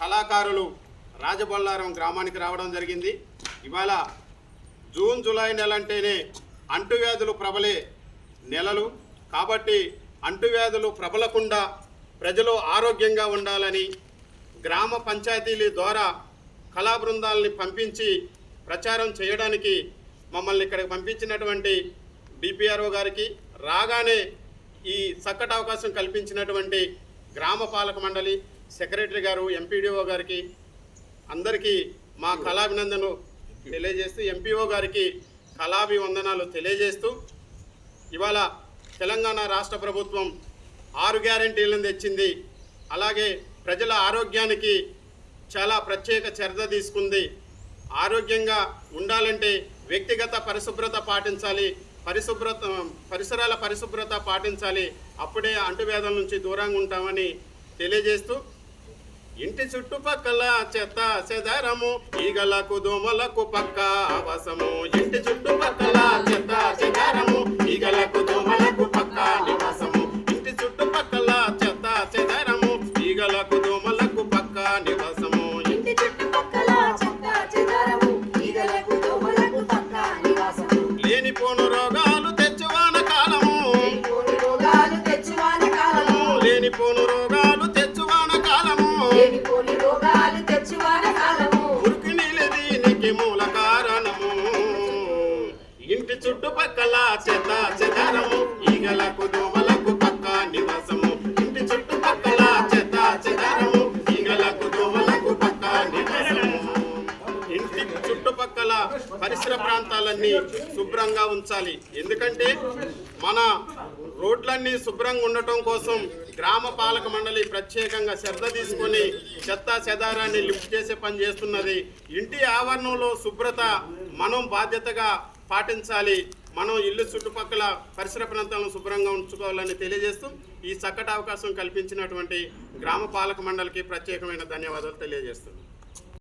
కళాకారులు రాజబొల్లారం గ్రామానికి రావడం జరిగింది. ఇవాళ జూన్ జూలై నెల అంటేనే అంటువ్యాధులు ప్రబలే నెలలు. కాబట్టి అంటువ్యాధులు ప్రబలకుండా ప్రజలు ఆరోగ్యంగా ఉండాలని గ్రామ పంచాయతీల ద్వారా కళా బృందాలని పంపించి ప్రచారం చేయడానికి మమ్మల్ని ఇక్కడికి పంపించినటువంటి డిపిఆర్ఓ గారికి రాగానే ఈ చక్కటి అవకాశం కల్పించినటువంటి గ్రామ పాలక మండలి సెక్రటరీ గారు ఎంపీడీఓ గారికి అందరికీ మా కళాభినందనలు తెలియజేస్తూ ఎంపీఓ గారికి కళాభివందనాలు తెలియజేస్తూ ఇవాళ తెలంగాణ రాష్ట్ర ప్రభుత్వం ఆరు గ్యారంటీలను తెచ్చింది. అలాగే ప్రజల ఆరోగ్యానికి చాలా ప్రత్యేక చర్య తీసుకుంది. ఆరోగ్యంగా ఉండాలంటే వ్యక్తిగత పరిశుభ్రత పాటించాలి. పరిశుభ్రత పరిసరాల పరిశుభ్రత పాటించాలి. అప్పుడే అంటువ్యాధుల నుంచి దూరంగా ఉంటామని తెలియజేస్తూ ఇంటి చుట్టుపక్కల చెత్త చెదారము ఈగలకు దోమలకు పక్క అవసము ఇంటి చుట్టుపక్కల చెత్త చెదారము ఈగలకు దోమలకు పక్క నివాసము. ఇంటి చుట్టుపక్కల చెత్త చెదారము ఈగలకు దోమలకు పక్క నివాసము. ఇంటి చుట్టుపక్కల చెత్త చెదరము ఈగలకు దోమలకు పక్క నివాసము. లేనిపోను ఉరికి నీళ్ళ దీనికి మూల కారణము. ఇంటి చుట్టుపక్కల చెత్త చెదారము ప్రాంతాలన్నీ శుభ్రంగా ఉంచాలి. ఎందుకంటే మన రోడ్లన్నీ శుభ్రంగా ఉండటం కోసం గ్రామ పాలక మండలి ప్రత్యేకంగా శ్రద్ధ తీసుకొని చెత్త చెదారాన్ని లిఫ్ట్ చేసే పని చేస్తున్నది. ఇంటి ఆవరణంలో శుభ్రత మనం బాధ్యతగా పాటించాలి. మనం ఇల్లు చుట్టుపక్కల పరిసర ప్రాంతాలను శుభ్రంగా ఉంచుకోవాలని తెలియజేస్తూ ఈ చక్కటి అవకాశం కల్పించినటువంటి గ్రామ పాలక మండలికి ప్రత్యేకమైన ధన్యవాదాలు తెలియజేస్తున్నాం.